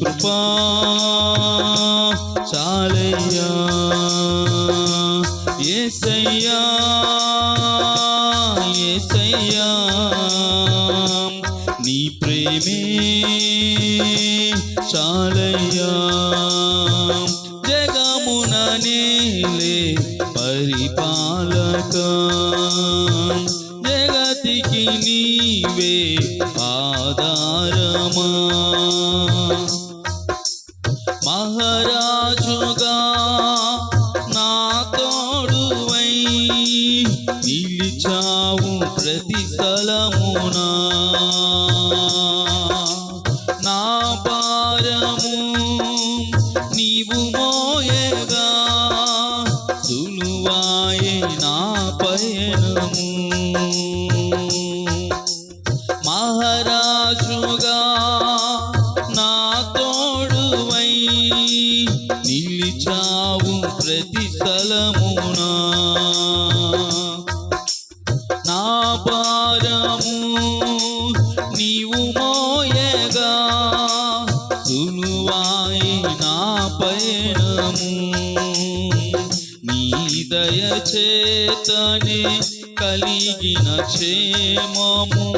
కృపా చాలయ్యా. ఏసయ్యా ఏసయ్యా నీ ప్రేమే చాలయ్యా. జగమున నీలే పరిపాలక జగతికి నీవే స్థలమునా నా భారము నీవు మోయగా సులువాయే నా పయనము. మహారాజుగా నా తోడువై నిలిచావు ప్రతి స్థలము. భారము నీవు మోయగా సులువాయి నా పయనము. నీ దయ చేతనే కలిగిన క్షేమము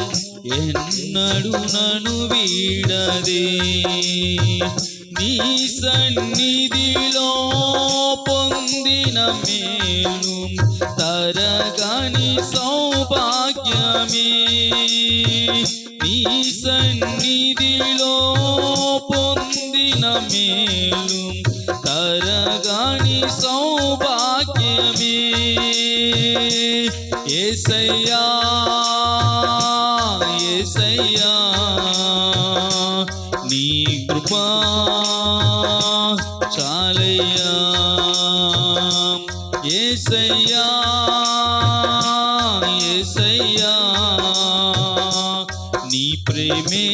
ఎన్నడు నను వీడదే. నీ సన్నిధిలో పొందిన మేలు తరగని స నీ సన్నిధిలో పొందిన మేలు తరగాని సౌభాగ్యమే. ఏసయ్యా ప్రేమే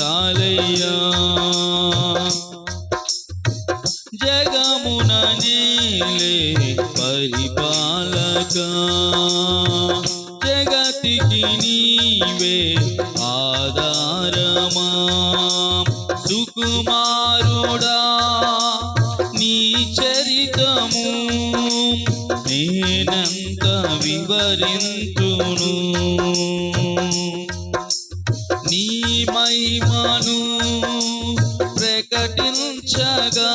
చాలయ్యా. జగమున నీలే పరిపాలక జగతికి నీవే ఆధారమా. సుకుమారుడా నేనంత వివరింతును నీ మహిమను ప్రకటించగా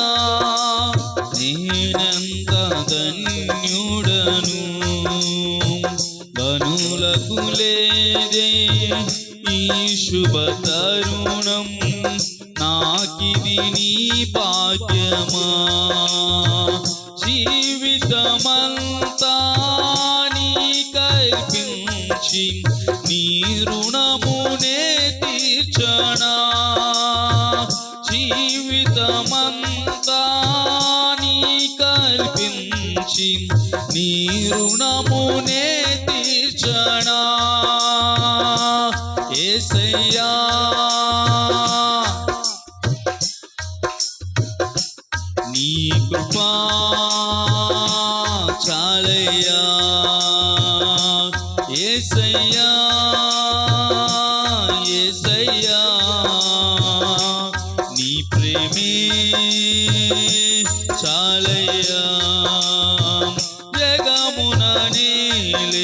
నేనంత ధన్యుడను. ధనులకు లేదే ఈ శుభ తరుణం నాకిది నీ భాగ్యమా. జీవితమంతా కల్పించి నీ రుణమునే తీర్చనా ఏసయ్యా నీ కృపా చాలయ్యా ఏసయ్యా ఏసయ్యా నీ ప్రేమే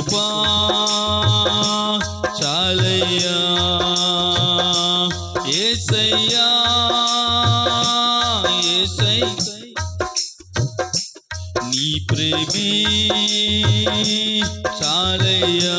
కృపా చాలయ్యా. ఏసయ్యా ఏసై. నీ ప్రేమే చాలయ్యా.